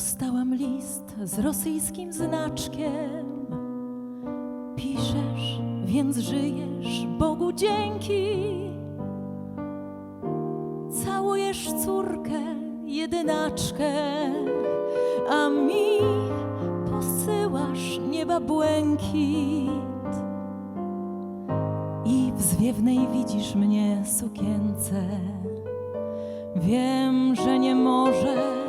Dostałam list z rosyjskim znaczkiem. Piszesz, więc żyjesz, Bogu dzięki. Całujesz córkę, jedynaczkę, a mi posyłasz nieba błękit. I w zwiewnej widzisz mnie sukience. Wiem, że nie możesz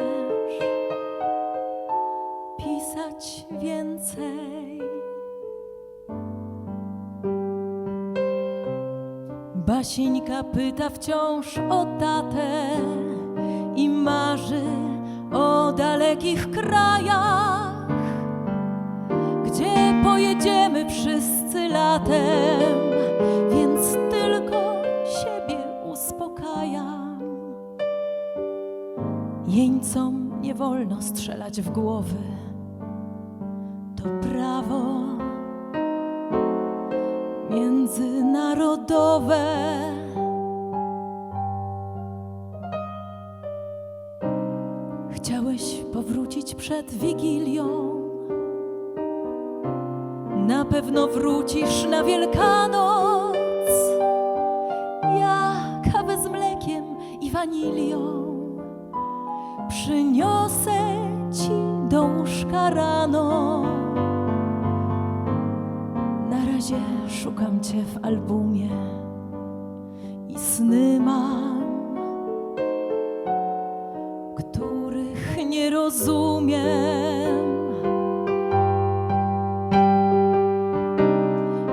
więcej. Basieńka pyta wciąż o tatę i marzy o dalekich krajach, gdzie pojedziemy wszyscy latem, więc tylko siebie uspokajam. Jeńcom nie wolno strzelać w głowy. To prawo międzynarodowe. Chciałeś powrócić przed Wigilią. Na pewno wrócisz na Wielkanoc. Ja kawę z mlekiem i wanilią przyniosę ci do łóżka rano. Razie szukam cię w albumie i sny mam, których nie rozumiem.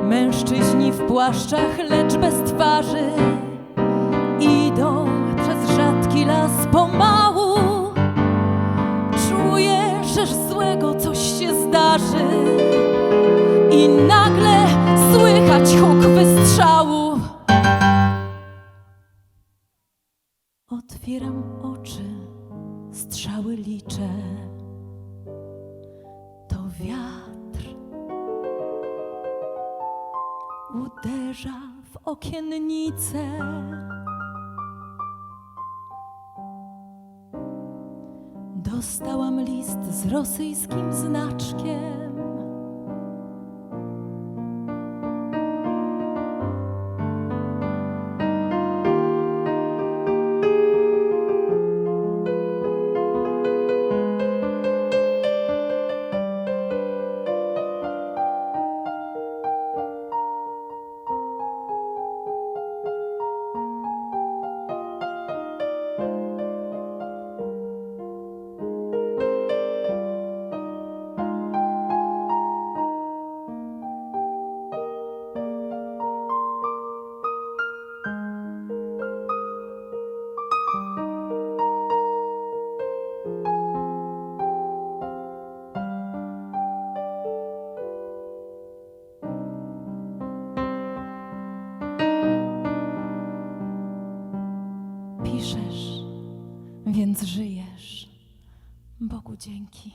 Mężczyźni w płaszczach, lecz bez twarzy idą przez rzadki las pomału. Czuję, że złego coś się zdarzy i nagle Otwieram oczy, strzały liczę. To wiatr uderza w okiennice. Dostałam list z rosyjskim znaczkiem. Więc żyjesz. Bogu dzięki.